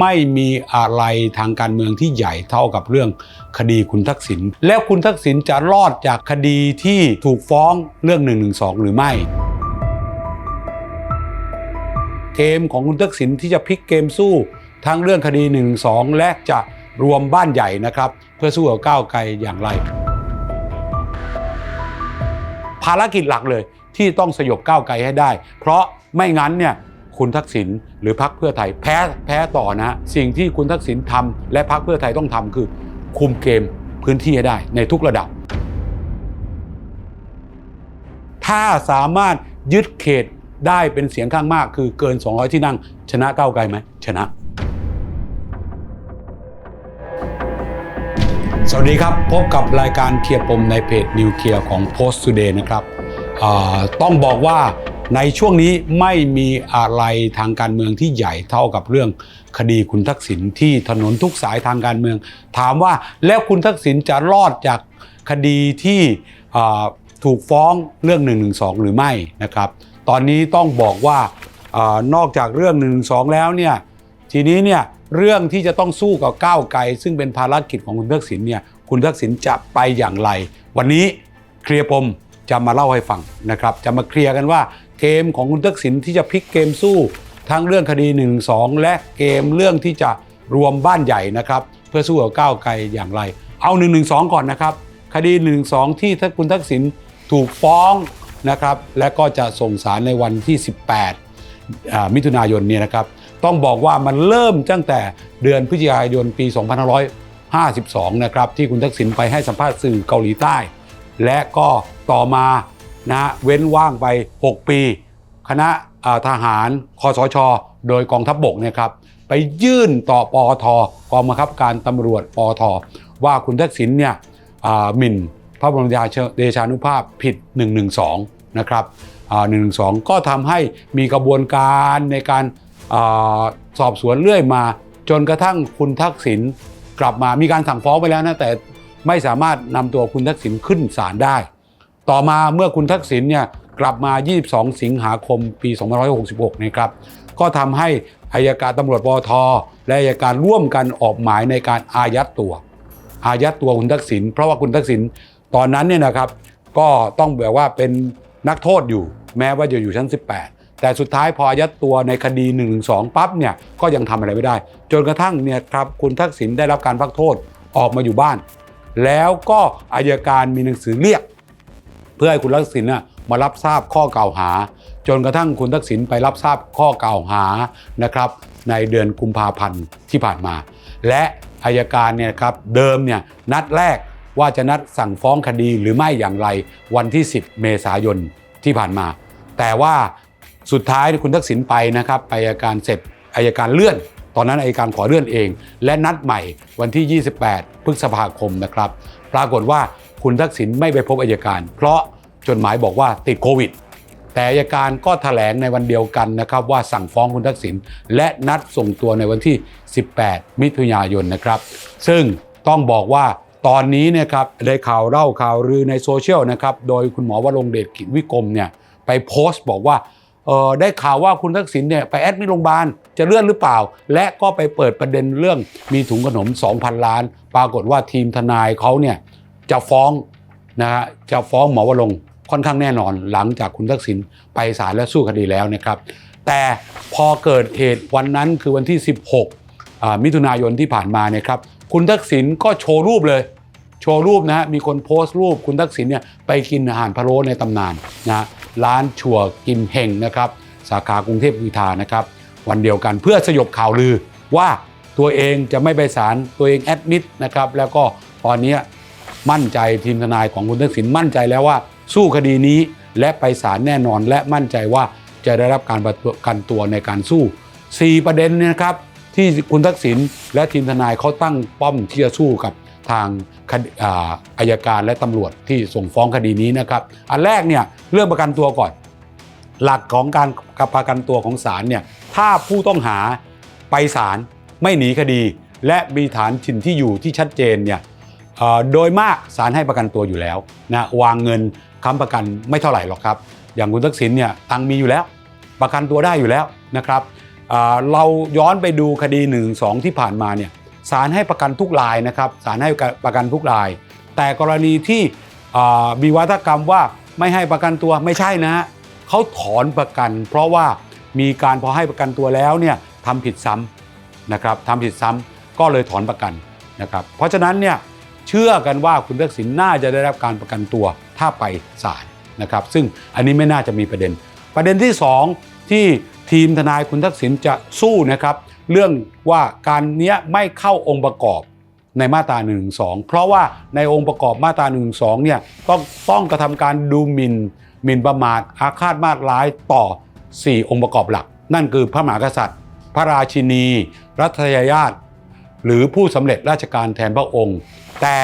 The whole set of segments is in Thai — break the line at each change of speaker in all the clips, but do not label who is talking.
ไม่มีอะไรทางการเมืองที่ใหญ่เท่ากับเรื่องคดีคุณทักษิณแล้วคุณทักษิณจะรอดจากคดีที่ถูกฟ้องเรื่อง1นึหรือไม่ เกมของคุณทักษิณที่จะพลิกเกมสู้ทั้งเรื่องคดี1นึและจะรวมบ้านใหญ่นะครับ เพื่อสู้กับก้าวไกลอย่างไร ภารกิจหลักเลยที่ต้องสยบก้าวไกลให้ได้ เพราะไม่งั้นเนี่ย คุณทักษิณหรือพรรคเพื่อไทยแพ้แพ้ต่อนะฮะสิ่งที่คุณทักษิณทำและพรรคเพื่อไทยต้องทำคือ คุมเกมพื้นที่ให้ได้ในทุกระดับ ถ้าสามารถยึดเขตได้เป็นเสียงข้างมากคือเกิน 200 ที่นั่ง ชนะก้าวไกลไหมชนะ สวัสดีครับ พบกับรายการเคลียร์ปมในเพจนิวเคลียร์ของ Post Today นะครับต้องบอกว่า ในช่วงนี้ไม่มีอะไรทางการเมืองที่ใหญ่เท่ากับเรื่องคดีคุณทักษิณที่ถนนทุกสายทางการเมือง ถามว่าแล้วคุณทักษิณจะรอดจากคดีที่ถูกฟ้องเรื่อง1นึหรือไม่นะครับ ตอนนี้ต้องบอกว่าอานอกจากเรื่อง1นึแล้วเนี่ยทีนี้เนี่ยเรื่องที่จะต้องสู้กับก้าวไกล ซึ่งเป็นภารกิจของคุณทักษิณเนี่ยคุณทักษิณจะไปอย่างไร วันนี้เคลียร์ปม จะมาเล่าให้ฟังนะครับ จะมาเคลียร์กันว่าเกมของคุณทักษิณที่จะพลิกเกมสู้ ทั้งเรื่องคดี1นึและเกมเรื่องที่จะรวมบ้านใหญ่นะครับ เพื่อสู้กับก้าวไกลอย่างไร เอา1นึก่อนนะครับ คดี1นึที่ถ้าคุณทักษิณถูกฟ้องนะครับ และก็จะส่งสารในวันที่ 18 มิถุนายนเนี่ยนะครับ ต้องบอกว่ามันเริ่มตั้งแต่เดือนพฤศจิกายนปี 2552 นะครับ ที่คุณทักษิณไปให้สัมภาษณ์สื่อเกาหลีใต้ และก็ ต่อมานะเว้นว่างไป 6 ปี คณะทหารคอสช โดยกองทัพบบกเนี่ยครับไปยื่นต่อปอทกองบังคับการตำรวจปอทว่าคุณทักษิณเนี่ยหมิ่นพระบรมเดชานุภาพผิด 112 นะครับหนึ่งสองก็ทำให้มีกระบวนการในการอสอบสวนเรื่อยมา จนกระทั่งคุณทักษิณกลับมามีการสั่งฟ้องไปแล้วนะแต่ไม่สามารถนำตัวคุณทักษิณขึ้นศาลได้ ต่อมาเมื่อคุณทักษิณเนี่ยกลับมา 22 สิงหาคมปี 2566 นะครับ ก็ทำให้อายการตำรวจปทและอายการร่วมกันออกหมายในการอายัดตัว อายัดตัวคุณทักษิณเพราะว่าคุณทักษิณตอนนั้นเนี่ยนะครับ ก็ต้องแบบว่าเป็นนักโทษอยู่ แม้ว่าจะอยู่ชั้น 18 แต่สุดท้ายพออายัดตัวในคดี1นึปั๊บเนี่ยก็ยังทำอะไรไม่ได้ จนกระทั่งเนี่ยครับคุณทักษิณได้รับการพักโทษออกมาอยู่บ้าน แล้วก็อายการมีหนังสือเรียก พื่อให้คุณทักษิณน่ะมารับทราบข้อกล่าวหา จนกระทั่งคุณทักษิณไปรับทราบข้อกล่าวหานะครับ ในเดือนกุมภาพันธ์ที่ผ่านมา และอายการเนี่ยครับเดิมเนี่ยนัดแรกว่าจะนัดสั่งฟ้องคดีหรือไม่อย่างไรวันที่ 10 เมษายนที่ผ่านมา แต่ว่าสุดท้ายคุณทักษิณไปนะครับไปอายการเสร็จอายการเลื่อน ตอนนั้นอายการขอเลื่อนเอง และนัดใหม่วันที่ 28 พฤษภาคมนะครับ ปรากฏว่าคุณทักษิณไม่ไปพบอายการ เพราะ จดหมายบอกว่าติดโควิด แต่อายการก็ถแถลงในวันเดียวกันนะครับ ว่าสั่งฟ้องคุณทักษิณและนัดส่งตัวในวันที่ 18 มิถุนายนนะครับ ซึ่งต้องบอกว่าตอนนี้เนี่ยครับได้ข่าวเล่าข่าวลือในโซเชียลนะครับ โดยคุณหมอวรงเดชกิจวิกรมเนี่ยไปโพสต์บอกว่าเออได้ข่าวว่าคุณทักษิณเนี่ยไปแอดมิดโรงพยาบาลจะเลื่อนหรือเปล่า และก็ไปเปิดประเด็นเรื่องมีถุงขนม 2,000 ล้าน ปรากฏว่าทีมทนายเขาเนี่ยจะฟ้องนะฮะจะฟ้องหมอวรง ค่อนข้างแน่นอนหลังจากคุณทักษิณไปศาลและสู้คดีแล้วนะครับ แต่พอเกิดเหตุวันนั้นคือวันที่ 16 มิถุนายนที่ผ่านมาเนี่ยครับคุณทักษิณก็โชว์รูปเลย โชว์รูปนะฮะมีคนโพสต์รูปคุณทักษิณเนี่ยไปกินอาหารพะโล้ในตำนานนะร้านชัวกิมเฮงนะครับสาขากรุงเทพกรีฑานะครับวันเดียวกันเพื่อสยบข่าวลือว่าตัวเองจะไม่ไปศาลตัวเองแอดมิดนะครับแล้วก็ตอนนี้มั่นใจทีมทนายของคุณทักษิณมั่นใจแล้วว่า สู้คดีนี้และไปศาลแน่นอนและมั่นใจว่าจะได้รับการประกันตัวในการสู้ 4 ประเด็นเนยนะครับที่คุณทักษิณและทีมทนายเขาตั้งป้อมที่จะสู้กับทางอายการและตำรวจที่ส่งฟ้องคดีนี้นะครับ อันแรกเนี่ยเรื่องประกันตัวก่อน หลักของการประกันตัวของศาลเนี่ยถ้าผู้ต้องหาไปศาลไม่หนีคดี และมีฐานถิ่นที่อยู่ที่ชัดเจนเนี่ยโดยมากศาลให้ประกันตัวอยู่แล้วนะวางเงิน ค้ำประกันไม่เท่าไหร่หรอกครับ อย่างคุณทักษิณเนี่ยตังมีอยู่แล้ว ประกันตัวได้อยู่แล้วนะครับเราย้อนไปดูคดี1นึที่ผ่านมาเนี่ยศาลให้ประกันทุกรายนะครับศาลให้ประกันทุกราย แต่กรณีที่มีวัฒกรรมว่าไม่ให้ประกันตัวไม่ใช่นะฮะเขาถอนประกัน เพราะว่ามีการพอให้ประกันตัวแล้วเนี่ยทำผิดซ้ำนะครับทำผิดซ้ำก็เลยถอนประกันนะครับเพราะฉะนั้นเนี่ยเชื่อกันว่าคุณทักษิณน่าจะได้รับการประกันตัว ถ้าไปศาลนะครับ ซึ่งอันนี้ไม่น่าจะมีประเด็น ประเด็นที่ 2 ที่ทีมทนายคุณทักษิณจะสู้นะครับ เรื่องว่าการเนี้ยไม่เข้าองค์ประกอบในมาตรา1นึเพราะว่าในองค์ประกอบมาตรา1นึเนี่ยต้องต้องกระทำการดูหมิ่นหมิ่นประมาทอาฆาตมาตร้ายต่อ 4 องค์ประกอบหลัก นั่นคือพระมหากษัตริย์ พระราชินี รัชทายาทหรือผู้สำเร็จราชการแทนพระองค์ แต่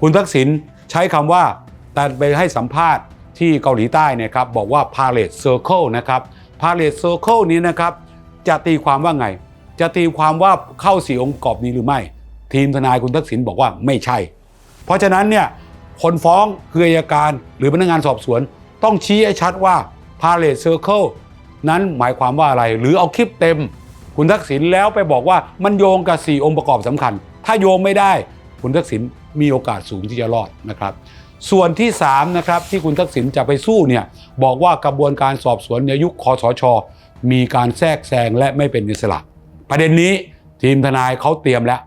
คุณทักษิณใช้คำว่า แต่ไปให้สัมภาษณ์ที่เกาหลีใต้เนยครับบอกว่า Parade Circle นะครับ Parade Circle นี้นะครับจะตีความว่าไง จะตีความว่าเข้าสี่องค์ประกอบนี้หรือไม่ ทีมทนายคุณทักษิณบอกว่าไม่ใช่ เพราะฉะนั้นเนี่ยคนฟ้องคืออัยการหรือพนักงานสอบสวน ต้องชี้ให้ชัดว่า Parade Circle นั้นหมายความว่าอะไร หรือเอาคลิปเต็ม คุณทักษิณแล้วไปบอกว่ามันโยงกับ 4 องค์ประกอบสำคัญ ถ้าโยงไม่ได้ คุณทักษิณมีโอกาสสูงที่จะรอดนะครับ ส่วนที่3นะครับที่คุณทักษิณจะไปสู้เนี่ยบอกว่ากระบวนการสอบสวนในยุคคอสช มีการแทรกแซงและไม่เป็นอิสระ ประเด็นนี้ทีมทนายเขาเตรียมแล้ว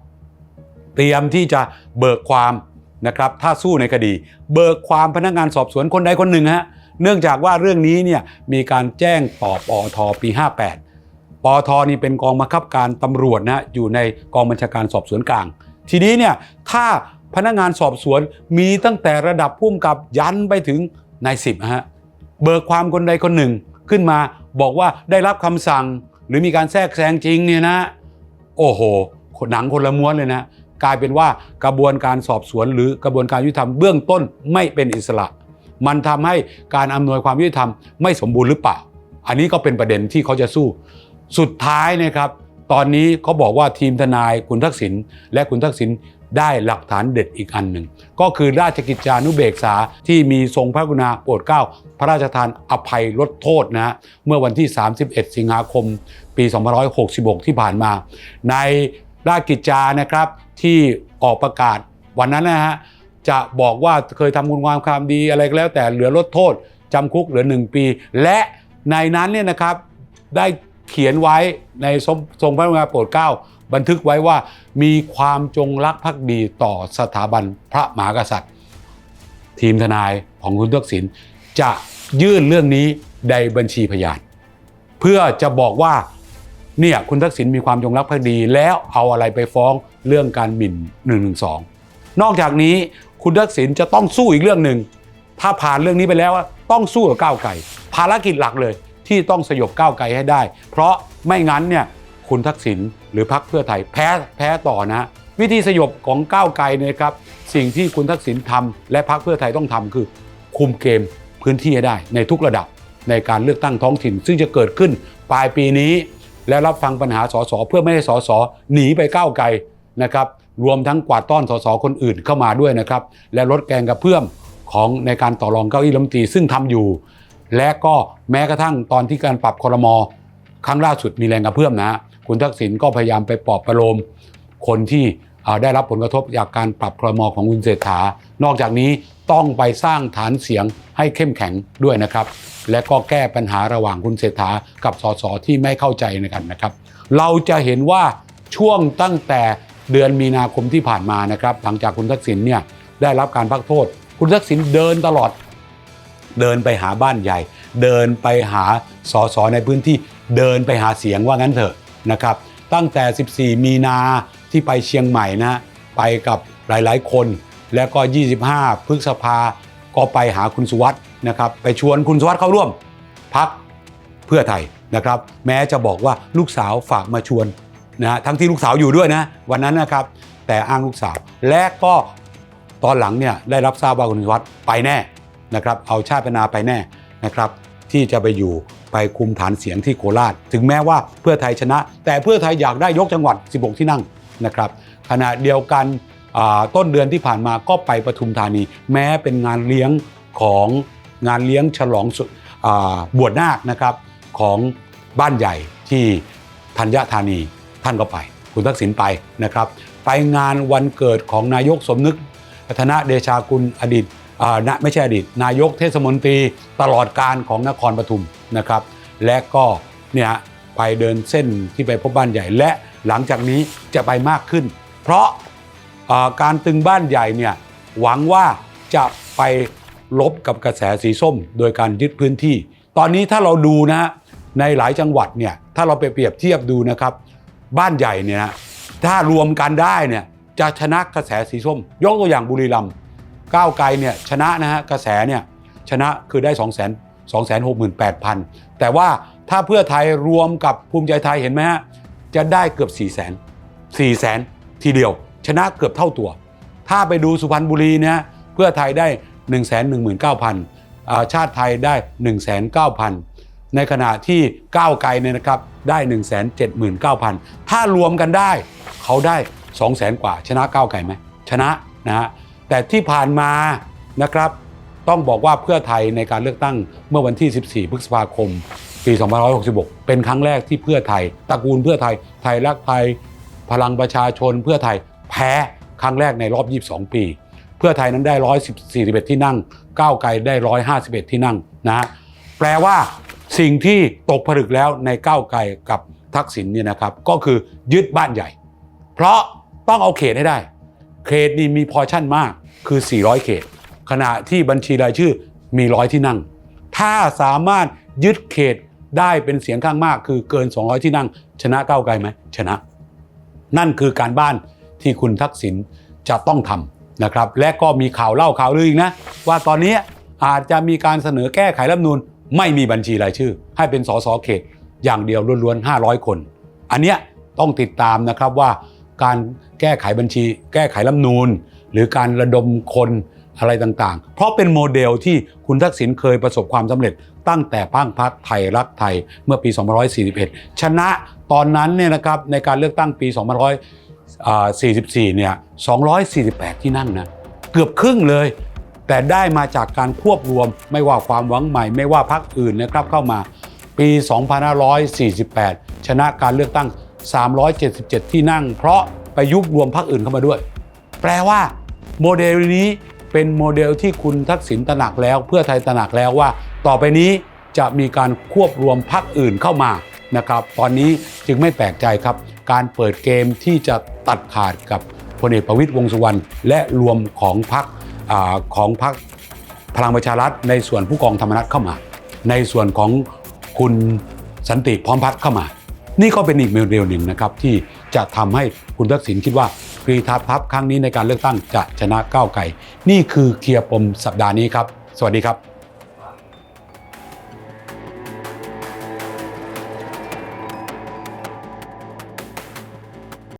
เตรียมที่จะเบิกความนะครับถ้าสู้ในคดี เบิกความพนักงานสอบสวนคนใดคนหนึ่งฮะเนื่องจากว่าเรื่องนี้เนี่ยมีการแจ้งต่อปอทปี 58ปอทนี่เป็นกองบังคับการตำรวจนะอยู่ในกองบัญชาการสอบสวนกลาง ทีนี้เนี่ยถ้า พนักงานสอบสวนมีตั้งแต่ระดับผู้กำกับยันไปถึงนายสิบฮะเบิกความคนใดคนหนึ่งขึ้นมาบอกว่าได้รับคำสั่งหรือมีการแทรกแซงจริงเนี่ยนะ โอ้โหหนังคนละม้วนเลยนะ กลายเป็นว่ากระบวนการสอบสวน หรือกระบวนการยุติธรรมเบื้องต้นไม่เป็นอิสระ มันทำให้การอำนวยความยุติธรรมไม่สมบูรณ์หรือเปล่า อันนี้ก็เป็นประเด็นที่เขาจะสู้ สุดท้ายนะครับ ตอนนี้เขาบอกว่าทีมทนายคุณทักษิณและคุณทักษิณ ได้หลักฐานเด็ดอีกอันหนึ่ง ก็คือราชกิจจานุเบกษาที่มีทรงพระกรุณาโปรดเกล้า พระราชทานอภัยลดโทษนะฮะเมื่อวันที่ 31 สิงหาคม ปี 2566 ที่ผ่านมา ในราชกิจจานะครับที่ออกประกาศวันนั้นนะฮะจะบอกว่าเคยทำคุณงามความดีอะไรก็แล้ว แต่เหลือลดโทษจำคุกเหลือ 1 ปี และในนั้นเนี่ยนะครับได้เขียนไว้ในทรงพระกรุณาโปรดเกล้า บันทึกไว้ว่ามีความจงรักภักดีต่อสถาบันพระมหากษัตริย์ ทีมทนายของคุณทักษิณจะยื่นเรื่องนี้ในบัญชีพยานเพื่อจะบอกว่าเนี่ยคุณทักษิณมีความจงรักภักดี แล้วเอาอะไรไปฟ้องเรื่องการหมิ่น1นึนอกจากนี้คุณทักษิณจะต้องสู้อีกเรื่องหนึ่งถ้าผ่านเรื่องนี้ไปแล้วต้องสู้กับก้าวไกลภารกิจหลักเลยที่ต้องสยบก้าวไกลให้ได้ เพราะไม่งั้นเนี่ยคุณทักษิณ หรือพรรคเพื่อไทยแพ้แพ้ต่อนะ วิธีสยบของก้าวไกลเนี่ยครับสิ่งที่คุณทักษิณทำและพรรคเพื่อไทยต้องทำคือ คุมเกมพื้นที่ให้ได้ในทุกระดับในการเลือกตั้งท้องถิ่น ซึ่งจะเกิดขึ้นปลายปีนี้ และรับฟังปัญหาสสเพื่อไม่ให้สสหนีไปก้าวไกลนะครับรวมทั้งกวาดต้อนสสคนอื่นเข้ามาด้วยนะครับและลดแกงกระเพื่อมของในการต่อรองเก้าอี้รัฐมนตรีซึ่งทำอยู่ และก็แม้กระทั่งตอนที่การปรับคอรมอครั้งล่าสุดมีแรงกระเพื่อมนะฮะ คุณทักษิณก็พยายามไปปลอบประโลมคนที่ได้รับผลกระทบจากการปรับครมของคุณเศรษฐา นอกจากนี้ต้องไปสร้างฐานเสียงให้เข้มแข็งด้วยนะครับ และก็แก้ปัญหาระหว่างคุณเศรษฐากับสสที่ไม่เข้าใจในกันนะครับ เราจะเห็นว่าช่วงตั้งแต่เดือนมีนาคมที่ผ่านมานะครับหลังจากคุณทักษิณเนี่ยได้รับการพักโทษ คุณทักษิณเดินตลอด เดินไปหาบ้านใหญ่ เดินไปหาสสในพื้นที่เดินไปหาเสียงว่างั้นเถอะ นะครับ ตั้งแต่ 14 มีนาที่ไปเชียงใหม่นะไปกับหลายๆ คน แล้วก็ 25 พฤษภาก็ไปหาคุณสุวัสด์นะครับ ไปชวนคุณสุวัสด์เข้าร่วมพักเพื่อไทยนะครับ แม้จะบอกว่าลูกสาวฝากมาชวนนะฮะทั้งที่ลูกสาวอยู่ด้วยนะวันนั้นนะครับ แต่อ้างลูกสาวและก็ตอนหลังเนี่ยได้รับทราบว่าคุณสุวัสด์ไปแน่นะครับ เอาชาติพนาไปแน่นะครับ ที่จะไปอยู่ ไปคุมฐานเสียงที่โคราช ถึงแม้ว่าเพื่อไทยชนะ แต่เพื่อไทยอยากได้ยกจังหวัด 16 ที่นั่งนะครับขณะเดียวกันต้นเดือนที่ผ่านมาก็ไปปทุมธานี แม้เป็นงานเลี้ยงของงานเลี้ยงฉลองอบวชนาคนะครับของบ้านใหญ่ที่ธัญธานีท่านก็ไป คุณทักษิณไปนะครับ ไปงานวันเกิดของนายกสมนึกพัฒนาเดชากุลอดีต นะไม่ใช่อดีต นายกเทศมนตรีตลอดการของนครปฐมนะครับ และก็เนี่ยไปเดินเส้นที่ไปพบบ้านใหญ่และหลังจากนี้จะไปมากขึ้น เพราะการตึงบ้านใหญ่เนี่ยหวังว่าจะไปลบกับกระแสสีส้ม โดยการยึดพื้นที่ ตอนนี้ถ้าเราดูนะฮะในหลายจังหวัดเนี่ยถ้าเราไปเปรียบเทียบดูนะครับ บ้านใหญ่เนี่ยถ้ารวมกันได้เนี่ยจะชนะกระแสสีส้ม ยกตัวอย่างบุรีรัมย์ ก้าวไกลเนี่ยชนะนะฮะกระแสเนี่ยชนะคือได้ 2 2 6 8 0 0 0 แต่ว่าถ้าเพื่อไทยรวมกับภูมิใจไทยเห็นไหมฮะจะได้เกือบ 4 0 0 0 0 0 4 0 0 0 0 ทีเดียว ชนะเกือบเท่าตัว ถ้าไปดูสุพรรณบุรีเนี่ยเพื่อไทยได้ 1 1 9 0 0 0อ่าชาติไทยได้ 1 9 0 0 0ในขณะที่ก้าวไกลเนี่ยนะครับได้ 1 7 9 0 0 0 ถ้ารวมกันได้ เขาได้ 2 0 0 0 0 0 กว่า ชนะก้าวไกลไหมชนะนะฮะ แต่ที่ผ่านมานะครับ ต้องบอกว่าเพื่อไทยในการเลือกตั้งเมื่อวันที่ 14 พฤษภาคม ปี 2566 เป็นครั้งแรกที่เพื่อไทยตระกูลเพื่อไทย ไทยรักไทย พลังประชาชน เพื่อไทยแพ้ครั้งแรกในรอบ 22 ปี เพื่อไทยนั้นได้ 141 ที่นั่ง ก้าวไกลได้ 151 ที่นั่งนะฮะแปลว่าสิ่งที่ตกผลึกแล้วในก้าวไกลกับทักษิณเนี่ยนะครับ ก็คือยึดบ้านใหญ่ เพราะต้องเอาเขตให้ได้ เขตนี่มีพอชั่นมาก คือ 400 เขต ขณะที่บัญชีรายชื่อมีร้อยที่นั่ง ถ้าสามารถยึดเขตได้เป็นเสียงข้างมาก คือเกิน 200 ที่นั่ง ชนะก้าวไกลไหมชนะ นั่นคือการบ้านที่คุณทักษิณจะต้องทำนะครับ และก็มีข่าวเล่าข่าวลืออีกนะ ว่าตอนนี้อาจจะมีการเสนอแก้ไขรัฐมนูญไม่มีบัญชีรายชื่อ ให้เป็นสสเขต อย่างเดียวล้วนๆ 500 คน อันเนี้ยต้องติดตามนะครับว่าการแก้ไขบัญชี แก้ไขรัฐมนูญ หรือการระดมคนอะไรต่างๆ เพราะเป็นโมเดลที่คุณทักษิณเคยประสบความสำเร็จ ตั้งแต่พังพักไทยรักไทยเมื่อปี 2541 ชนะตอนนั้นเนี่ยนะครับในการเลือกตั้งปี2544 เนี่ย 248 ที่นั่งนะเกือบครึ่งเลย แต่ได้มาจากการควบรวมไม่ว่าความหวังใหม่ ไม่ว่าพรรคอื่นนะครับเข้ามาปี 2548 ชนะการเลือกตั้ง 377 ที่นั่ง เพราะไปยุบรวมพรรคอื่นเข้ามาด้วย แปลว่า โมเดลนี้เป็นโมเดลที่คุณทักษิณตระหนักแล้ว เพื่อไทยตระหนักแล้วว่า ต่อไปนี้จะมีการควบรวมพรรคอื่นเข้ามานะครับ ตอนนี้จึงไม่แปลกใจครับ การเปิดเกมที่จะตัดขาดกับพลเอกประวิตยวงษ์สุวรรณและรวมของพรรคอของพรรคพลังประชารัฐ ในส่วนผู้กองธรรมนัฐเข้ามา ในส่วนของคุณสันติพร้อมพัฒน์เข้ามา นี่ก็เป็นอีกโมเดลหนึ่งนะครับที่จะทำให้คุณทักษิณคิดว่า กรีธาพับครั้งนี้ในการเลือกตั้งจะชนะก้าวไกลนี่คือเคลียร์ปมสัปดาห์นี้ครับ สวัสดีครับ